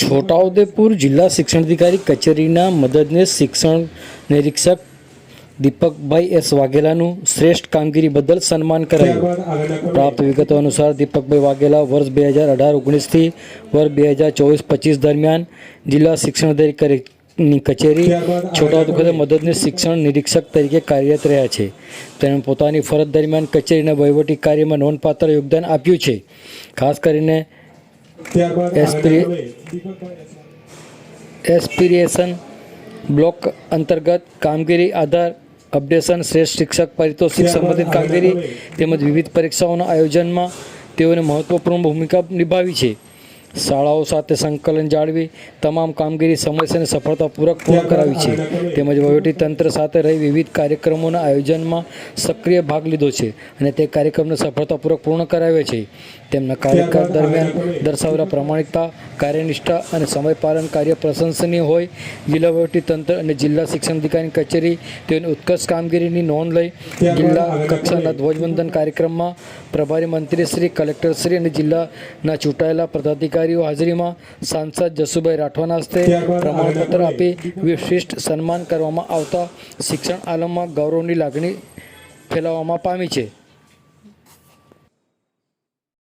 છોટાઉદેપુર જિલ્લા શિક્ષણાધિકારી કચેરીના મદદનીશ શિક્ષણ નિરીક્ષક દીપકભાઈ એસ વાઘેલાનું શ્રેષ્ઠ કામગીરી બદલ સન્માન કરાયું. પ્રાપ્ત વિગતો અનુસાર દીપકભાઈ વાઘેલા વર્ષ બે હજાર અઢાર ઓગણીસથી વર્ષ બે હજાર ચોવીસ પચીસ દરમિયાન જિલ્લા શિક્ષણાધિકારીની કચેરી છોટાઉદેપુર મદદને શિક્ષણ નિરીક્ષક તરીકે કાર્યરત રહ્યા છે. તેમણે પોતાની ફરજ દરમિયાન કચેરીના વહીવટી કાર્યમાં નોંધપાત્ર યોગદાન આપ્યું છે. ખાસ કરીને એસ્પિરેશન બ્લોક અંતર્ગત કામગીરી આધાર અપડેશન શ્રેષ્ઠ શિક્ષક પારિતોષિક સંબંધિત કામગીરી તેમજ વિવિધ પરીક્ષાઓના આયોજનમાં તેઓને મહત્વપૂર્ણ ભૂમિકા નિભાવી છે. શાળાઓ સાથે સંકલન જાળવી, તમામ કામગીરી સમયસર સફળતાપૂર્વક પૂર્ણ કરાવી છે. તેમજ તંત્ર સાથે રહી વિવિધ કાર્યક્રમોના આયોજનમાં સક્રિય ભાગ લીધો છે અને તે કાર્યક્રમને સફળતાપૂર્વક પૂર્ણ કરાવ્યા છે. તેમના કાર્યકાળ દરમિયાન દર્શાવેલા પ્રામાણિકતા કાર્યનિષ્ઠા અને સમયપાલન કાર્ય પ્રશંસનીય હોય જિલ્લા તંત્ર અને જિલ્લા શિક્ષણ અધિકારી કચેરી તેની ઉત્કર્ષ કામગીરીની નોંધ લઈ જિલ્લા કક્ષાના ધ્વજવંદન કાર્યક્રમમાં પ્રભારી મંત્રીશ્રી કલેક્ટરશ્રી અને જિલ્લાના ચૂંટાયેલા પદાધિકારીઓ હાજરીમાં સાંસદ જસુભાઈ રાઠવાના હસ્તે પ્રમાણપત્ર આપી વિશિષ્ટ સન્માન કરવામાં આવતા શિક્ષણ આલમમાં ગૌરવની લાગણી ફેલાવવામાં પામી છે.